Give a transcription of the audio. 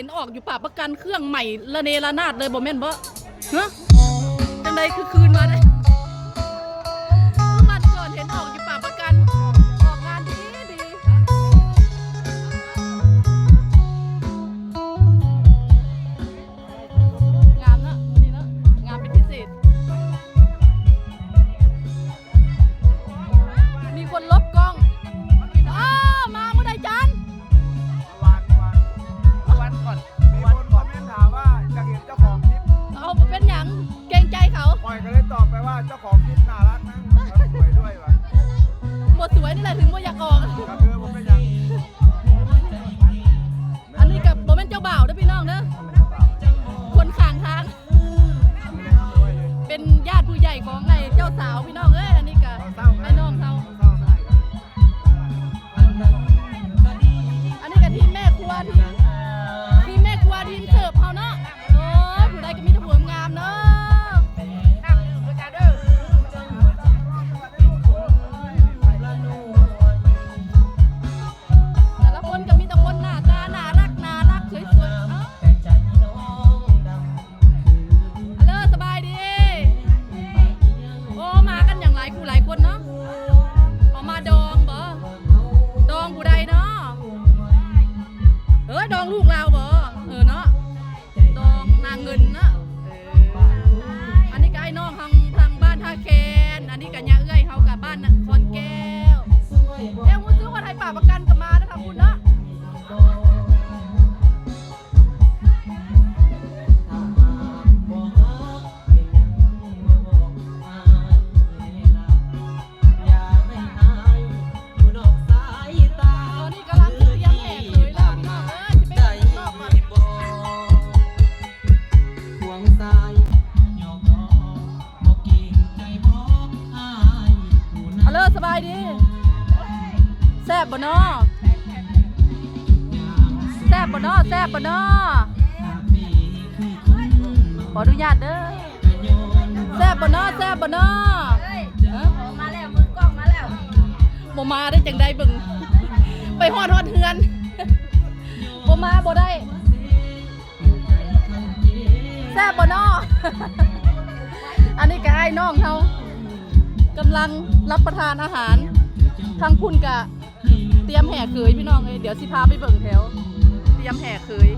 ห็นออกอยู่ป่าประกันเครื่องใหม่ระเนระนาดเลยบ่แม่นบ่ฮะจังใดคือคืนมาได้ เลยตอบไปว่าเจ้าของคลิปน่ารักนะแล้วสวยด้วยวะบทสวยนี่แหละถึงว่าอยากออก ก็คือ สบายดีแซ่บบ่เนาะแซ่บบ่เนาะแซ่บบ่เนาะขออนุญาตเด้อแซ่บบ่เนาะแซ่บบ่เนาะฮะมาแล้วมือกล้องมาแล้วบ่มาได้จังใดเบิ่งไปฮอดฮอดเฮือนบ่มาบ่ได้แซ่บบ่เนาะอันนี้ก็ไอ้น้องเขา กำลังรับประทานอาหารทางคุณกะ เตรียมแห่เคยพี่น้องเอ้ยเดี๋ยวสิพาไปเบิ่งแถว เตรียมแห่เคย